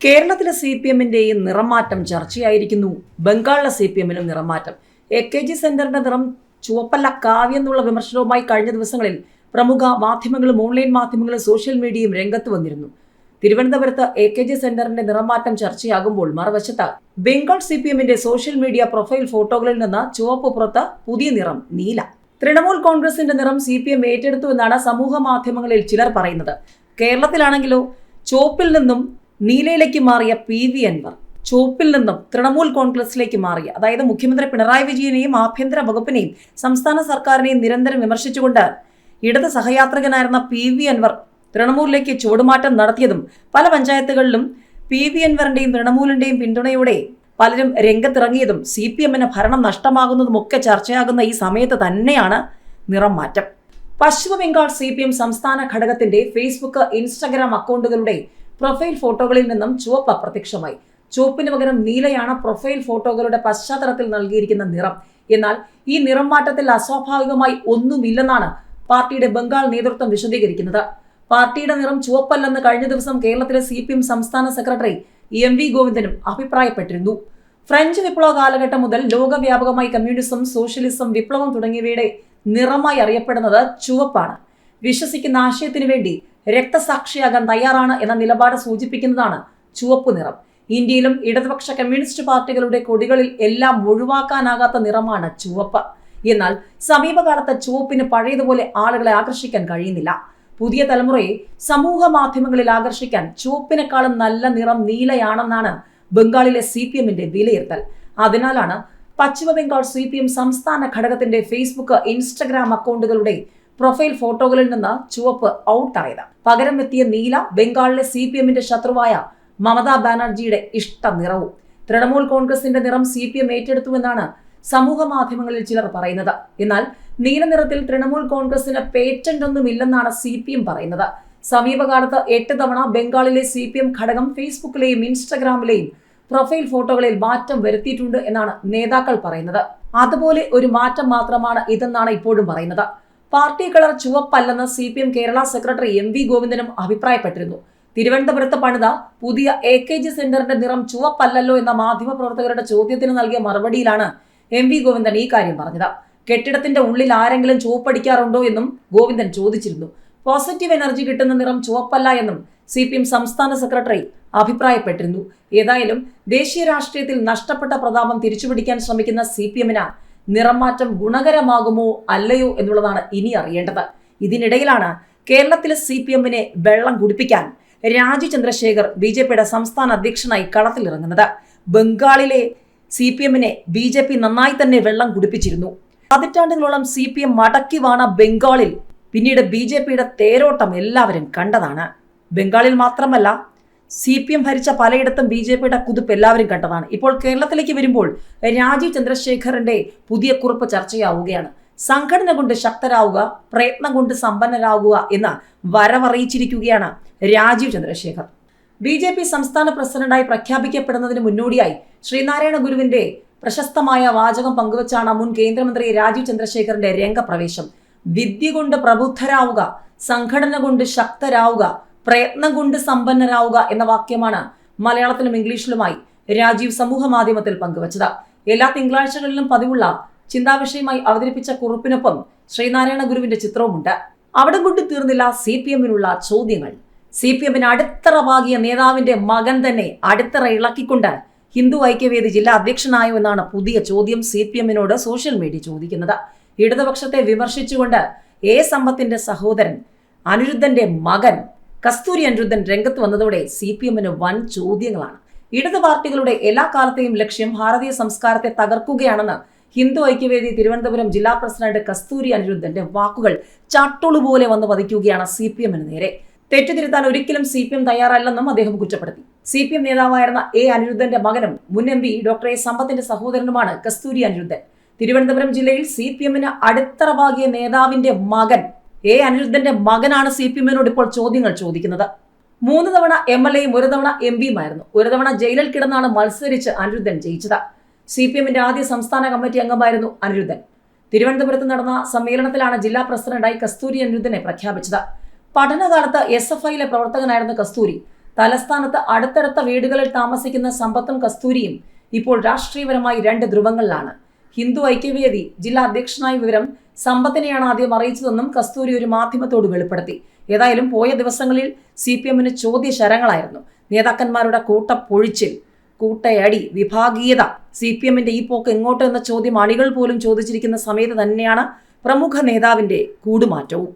കേരളത്തിലെ C P എമ്മിന്റെയും നിറമാറ്റം ചർച്ചയായിരിക്കുന്നു. ബംഗാളിലെ സി പി എമ്മിലും നിറമാറ്റം. എ കെ ജി സെന്ററിന്റെ നിറം ചുവപ്പല്ല കാവ്യെന്നുള്ള വിമർശനവുമായി കഴിഞ്ഞ ദിവസങ്ങളിൽ പ്രമുഖ മാധ്യമങ്ങളും ഓൺലൈൻ മാധ്യമങ്ങളും സോഷ്യൽ മീഡിയയും രംഗത്ത് വന്നിരുന്നു. തിരുവനന്തപുരത്ത് എ കെ ജി സെന്ററിന്റെ നിറമാറ്റം ചർച്ചയാകുമ്പോൾ മറുവശത്ത് ബംഗാൾ സി പി എമ്മിന്റെ സോഷ്യൽ മീഡിയ പ്രൊഫൈൽ ഫോട്ടോകളിൽ നിന്ന് ചുവപ്പ് പുറത്ത് പുതിയ നിറം നീല. തൃണമൂൽ കോൺഗ്രസിന്റെ നിറം സി പി എം ഏറ്റെടുത്തു എന്നാണ് സമൂഹ മാധ്യമങ്ങളിൽ ചിലർ പറയുന്നത്. കേരളത്തിലാണെങ്കിലോ ചുവപ്പിൽ നിന്നും നീലയിലേക്ക് മാറിയ പി വി അൻവർ ചുവപ്പിൽ നിന്നും തൃണമൂൽ കോൺഗ്രസിലേക്ക് മാറിയ അതായത് മുഖ്യമന്ത്രി പിണറായി വിജയനെയും ആഭ്യന്തര വകുപ്പിനെയും സംസ്ഥാന സർക്കാരിനെയും നിരന്തരം വിമർശിച്ചുകൊണ്ട് ഇടത് സഹയാത്രികനായിരുന്ന പി വി അൻവർ തൃണമൂലിലേക്ക് ചുവടുമാറ്റം നടത്തിയതും പല പഞ്ചായത്തുകളിലും പി വി അൻവറിന്റെയും തൃണമൂലിന്റെയും പിന്തുണയോടെ പലരും രംഗത്തിറങ്ങിയതും സി പി എമ്മിന് ഭരണം നഷ്ടമാകുന്നതും ഒക്കെ ചർച്ചയാകുന്ന ഈ സമയത്ത് തന്നെയാണ് നിറം മാറ്റം. പശ്ചിമ ബംഗാൾ സി പി എം സംസ്ഥാന ഘടകത്തിന്റെ ഫേസ്ബുക്ക് ഇൻസ്റ്റഗ്രാം അക്കൗണ്ടുകളുടെ പ്രൊഫൈൽ ഫോട്ടോകളിൽ നിന്നും ചുവപ്പ് അപ്രത്യക്ഷമായി. ചുവപ്പിന് പകരം നീലയാണ് പ്രൊഫൈൽ ഫോട്ടോകളുടെ പശ്ചാത്തലത്തിൽ നൽകിയിരിക്കുന്ന നിറം. എന്നാൽ ഈ നിറം മാറ്റത്തിൽ അസ്വാഭാവികമായി ഒന്നുമില്ലെന്നാണ് പാർട്ടിയുടെ ബംഗാൾ നേതൃത്വം വിശദീകരിക്കുന്നത്. പാർട്ടിയുടെ നിറം ചുവപ്പല്ലെന്ന് കഴിഞ്ഞ ദിവസം കേരളത്തിലെ സി പി എം സംസ്ഥാന സെക്രട്ടറി എം വി ഗോവിന്ദനും അഭിപ്രായപ്പെട്ടിരുന്നു. ഫ്രഞ്ച് വിപ്ലവ കാലഘട്ടം മുതൽ ലോകവ്യാപകമായി കമ്മ്യൂണിസം സോഷ്യലിസം വിപ്ലവം തുടങ്ങിയവയുടെ നിറമായി അറിയപ്പെടുന്നത് ചുവപ്പാണ്. വിശ്വസിക്കുന്ന ആശയത്തിനു വേണ്ടി രക്തസാക്ഷിയാകാൻ തയ്യാറാണ് എന്ന നിലപാട് സൂചിപ്പിക്കുന്നതാണ് ചുവപ്പ് നിറം. ഇന്ത്യയിലും ഇടതുപക്ഷ കമ്മ്യൂണിസ്റ്റ് പാർട്ടികളുടെ കൊടികളിൽ എല്ലാം ഒഴിവാക്കാനാകാത്ത നിറമാണ് ചുവപ്പ്. എന്നാൽ സമീപകാലത്ത് ചുവപ്പിന് പഴയതുപോലെ ആളുകളെ ആകർഷിക്കാൻ കഴിയുന്നില്ല. പുതിയ തലമുറയെ സമൂഹ മാധ്യമങ്ങളിൽ ആകർഷിക്കാൻ ചുവപ്പിനെക്കാളും നല്ല നിറം നീലയാണെന്നാണ് ബംഗാളിലെ സി പി എമ്മിന്റെ വിലയിരുത്തൽ. അതിനാലാണ് പശ്ചിമ ബംഗാൾ സി പി എം സംസ്ഥാന ഘടകത്തിന്റെ ഫേസ്ബുക്ക് ഇൻസ്റ്റഗ്രാം അക്കൗണ്ടുകളുടെ പ്രൊഫൈൽ ഫോട്ടോകളിൽ നിന്ന് ചുവപ്പ് ഔട്ടായത് പകരം എത്തിയ നീല ബംഗാളിലെ സി പി എമ്മിന്റെ ശത്രുവായ മമതാ ബാനർജിയുടെ ഇഷ്ട നിറവും തൃണമൂൽ കോൺഗ്രസിന്റെ നിറം സി പി എം ഏറ്റെടുത്തുവെന്നാണ് സമൂഹ മാധ്യമങ്ങളിൽ ചിലർ പറയുന്നത്. എന്നാൽ നീല നിറത്തിൽ തൃണമൂൽ കോൺഗ്രസിന് പേറ്റന്റ് ഒന്നുമില്ലെന്നാണ് സി പി എം പറയുന്നത്. സമീപകാലത്ത് എട്ട് തവണ ബംഗാളിലെ സി പി എം ഘടകം ഫേസ്ബുക്കിലെയും ഇൻസ്റ്റഗ്രാമിലെയും പ്രൊഫൈൽ ഫോട്ടോകളിൽ മാറ്റം വരുത്തിയിട്ടുണ്ട് എന്നാണ് നേതാക്കൾ പറയുന്നത്. അതുപോലെ ഒരു മാറ്റം മാത്രമാണ് ഇതെന്നാണ് ഇപ്പോഴും പറയുന്നത്. Party colour ചുവപ്പല്ലെന്ന് C P M Kerala secretary M V ഗോവിന്ദനും അഭിപ്രായപ്പെട്ടിരുന്നു. തിരുവനന്തപുരത്ത് പണിത പുതിയ എ കെ ജി സെന്ററിന്റെ നിറം ചുവപ്പല്ലല്ലോ എന്ന മാധ്യമപ്രവർത്തകരുടെ ചോദ്യത്തിന് നൽകിയ മറുപടിയിലാണ് എം വി ഗോവിന്ദൻ ഈ കാര്യം പറഞ്ഞത്. കെട്ടിടത്തിന്റെ ഉള്ളിൽ ആരെങ്കിലും ചുവപ്പടിക്കാറുണ്ടോ എന്നും ഗോവിന്ദൻ ചോദിച്ചിരുന്നു. പോസിറ്റീവ് എനർജി കിട്ടുന്ന നിറം ചുവപ്പല്ല എന്നും സി പി എം സംസ്ഥാന സെക്രട്ടറി അഭിപ്രായപ്പെട്ടിരുന്നു. ഏതായാലും ദേശീയ രാഷ്ട്രീയത്തിൽ നഷ്ടപ്പെട്ട പ്രതാപം തിരിച്ചുപിടിക്കാൻ ശ്രമിക്കുന്ന സി പി എമ്മിന് നിറംമാറ്റം ഗുണകരമാകുമോ അല്ലയോ എന്നുള്ളതാണ് ഇനി അറിയേണ്ടത്. ഇതിനിടയിലാണ് കേരളത്തിലെ സി പി എമ്മിനെ വെള്ളം കുടിപ്പിക്കാൻ രാജു ചന്ദ്രശേഖർ ബി ജെ പിയുടെ സംസ്ഥാന അധ്യക്ഷനായി കളത്തിലിറങ്ങുന്നത് ബംഗാളിലെ സി പി എമ്മിനെ ബി ജെ പി നന്നായി തന്നെ വെള്ളം കുടിപ്പിച്ചിരുന്നു. പതിറ്റാണ്ടുകളോളം സി പി എം മടക്കി വാണ ബംഗാളിൽ പിന്നീട് ബി ജെ പിയുടെ തേരോട്ടം എല്ലാവരും കണ്ടതാണ്. ബംഗാളിൽ മാത്രമല്ല സി പി എം ഭരിച്ച പലയിടത്തും ബി ജെ പിയുടെ കുതിപ്പ് എല്ലാവരും കണ്ടതാണ്. ഇപ്പോൾ കേരളത്തിലേക്ക് വരുമ്പോൾ രാജീവ് ചന്ദ്രശേഖറിന്റെ പുതിയ കുറിപ്പ് ചർച്ചയാവുകയാണ്. സംഘടന കൊണ്ട് ശക്തരാവുക പ്രയത്നം കൊണ്ട് സമ്പന്നരാകുക എന്ന് വരവറിയിച്ചിരിക്കുകയാണ് Rajeev Chandrasekhar. B J P സംസ്ഥാന പ്രസിഡന്റായി പ്രഖ്യാപിക്കപ്പെടുന്നതിന് മുന്നോടിയായി ശ്രീനാരായണ ഗുരുവിന്റെ പ്രശസ്തമായ വാചകം പങ്കുവച്ചാണ് മുൻ കേന്ദ്രമന്ത്രി രാജീവ് ചന്ദ്രശേഖറിന്റെ രംഗപ്രവേശം. വിദ്യ കൊണ്ട് പ്രബുദ്ധരാവുക സംഘടന കൊണ്ട് ശക്തരാവുക പ്രയത്നം കൊണ്ട് സമ്പന്നരാവുക എന്ന വാക്യമാണ് മലയാളത്തിലും ഇംഗ്ലീഷിലുമായി രാജീവ് സമൂഹ മാധ്യമത്തിൽ പങ്കുവച്ചത്. എല്ലാ തിങ്കളാഴ്ചകളിലും പതിവുള്ള ചിന്താവിഷയമായി അവതരിപ്പിച്ച കുറിപ്പിനൊപ്പം ശ്രീനാരായണ ഗുരുവിന്റെ ചിത്രവുമുണ്ട്. അവിടെ കൊണ്ട് തീർന്നില്ല സി പി എമ്മിനുള്ള ചോദ്യങ്ങൾ. സി പി എമ്മിന് അടിത്തറ നേതാവിന്റെ മകൻ തന്നെ അടിത്തറ ഇളക്കിക്കൊണ്ട് ഹിന്ദു ഐക്യവേദി ജില്ലാ അധ്യക്ഷനായോ എന്നാണ് പുതിയ ചോദ്യം സി പി എമ്മിനോട് സോഷ്യൽ മീഡിയ ചോദിക്കുന്നത്. ഇടതുപക്ഷത്തെ വിമർശിച്ചുകൊണ്ട് എ സമ്പത്തിന്റെ സഹോദരൻ അനിരുദ്ധന്റെ മകൻ കസ്തൂരി അനിരുദ്ധൻ രംഗത്ത് വന്നതോടെ സി പി എമ്മിന് വൻ ചോദ്യങ്ങളാണ്. ഇടത് പാർട്ടികളുടെ എല്ലാ കാലത്തെയും ലക്ഷ്യം ഭാരതീയ സംസ്കാരത്തെ തകർക്കുകയാണെന്ന് ഹിന്ദു ഐക്യവേദി തിരുവനന്തപുരം ജില്ലാ പ്രസിഡന്റ് കസ്തൂരി അനിരുദ്ധന്റെ വാക്കുകൾ ചട്ടുളുപോലെ വന്ന് പതിക്കുകയാണ് സി പി എമ്മിന് നേരെ. തെറ്റുതിരുത്താൻ ഒരിക്കലും സി പി എം തയ്യാറല്ലെന്നും അദ്ദേഹം കുറ്റപ്പെടുത്തി. സി പി എം നേതാവായിരുന്ന എ അനിരുദ്ധന്റെ മകനും മുൻ എം പി ഡോക്ടർ എ സമ്പത്തിന്റെ സഹോദരനുമാണ് കസ്തൂരി അനിരുദ്ധൻ. തിരുവനന്തപുരം ജില്ലയിൽ സി പി എമ്മിന് അടിത്തറവാകിയ നേതാവിന്റെ മകൻ എ അനിരുദ്ധന്റെ മകനാണ് സി പി എമ്മിനോട് ഇപ്പോൾ ചോദ്യങ്ങൾ ചോദിക്കുന്നത്. മൂന്ന് തവണ എം എൽ എയും ഒരു തവണ എം പിയുമായിരുന്നു. ഒരു തവണ ജയിലിൽ കിടന്നാണ് മത്സരിച്ച് അനിരുദ്ധൻ ജയിച്ചത്. സി പി എമ്മിന്റെ ആദ്യ സംസ്ഥാന കമ്മിറ്റി അംഗമായിരുന്നു അനിരുദ്ധൻ. തിരുവനന്തപുരത്ത് നടന്ന സമ്മേളനത്തിലാണ് ജില്ലാ പ്രസിഡന്റായി കസ്തൂരി അനിരുദ്ധനെ പ്രഖ്യാപിച്ചത്. പഠനകാലത്ത് എസ് എഫ് ഐയിലെ പ്രവർത്തകനായിരുന്നു കസ്തൂരി. തലസ്ഥാനത്ത് അടുത്തടുത്ത വീടുകളിൽ താമസിക്കുന്ന സമ്പത്തും കസ്തൂരിയും ഇപ്പോൾ രാഷ്ട്രീയപരമായി രണ്ട് ധ്രുവങ്ങളിലാണ്. ഹിന്ദു ഐക്യവേദി ജില്ലാ അധ്യക്ഷനായ വിവരം സമ്പത്തിനെയാണ് ആദ്യം അറിയിച്ചതെന്നും കസ്തൂരി ഒരു മാധ്യമത്തോട് വെളിപ്പെടുത്തി. ഏതായാലും പോയ ദിവസങ്ങളിൽ സി പി എമ്മിന് ചോദ്യശരങ്ങളായിരുന്നു നേതാക്കന്മാരുടെ കൂട്ടപ്പൊഴിച്ചിൽ കൂട്ടയടി വിഭാഗീയത. സി പി എമ്മിന്റെ ഈ പോക്ക് എങ്ങോട്ട് എന്ന ചോദ്യം അണികൾ പോലും ചോദിച്ചിരിക്കുന്ന സമയത്ത് തന്നെയാണ് പ്രമുഖ നേതാവിന്റെ കൂടുമാറ്റവും.